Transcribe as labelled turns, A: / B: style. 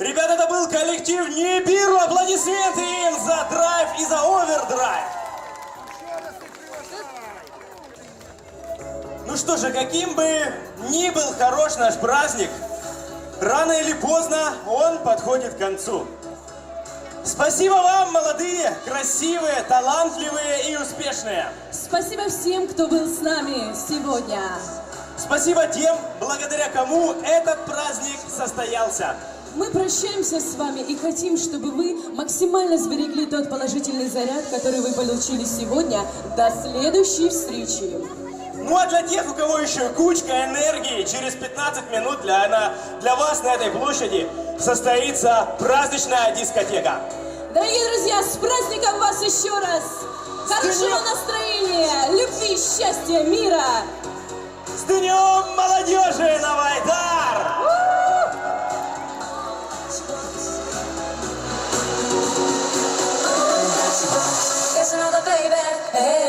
A: Ребята, это был коллектив Нибиру. Аплодисменты им за драйв и за овердрайв. Ну что же, каким бы ни был хорош наш праздник, рано или поздно он подходит к концу. Спасибо вам, молодые, красивые, талантливые и успешные.
B: Спасибо всем, кто был с нами сегодня.
A: Спасибо тем, благодаря кому этот праздник состоялся.
B: Мы прощаемся с вами и хотим, чтобы вы максимально сберегли тот положительный заряд, который вы получили сегодня. До следующей встречи.
A: Ну а для тех, у кого еще кучка энергии, через 15 минут для, на- для вас на этой площади состоится праздничная дискотека.
B: Дорогие друзья, с праздником вас еще раз! Хорошего
A: днем!
B: настроения, любви, счастья, мира!
A: С днем молодежи, да! baby. Hey.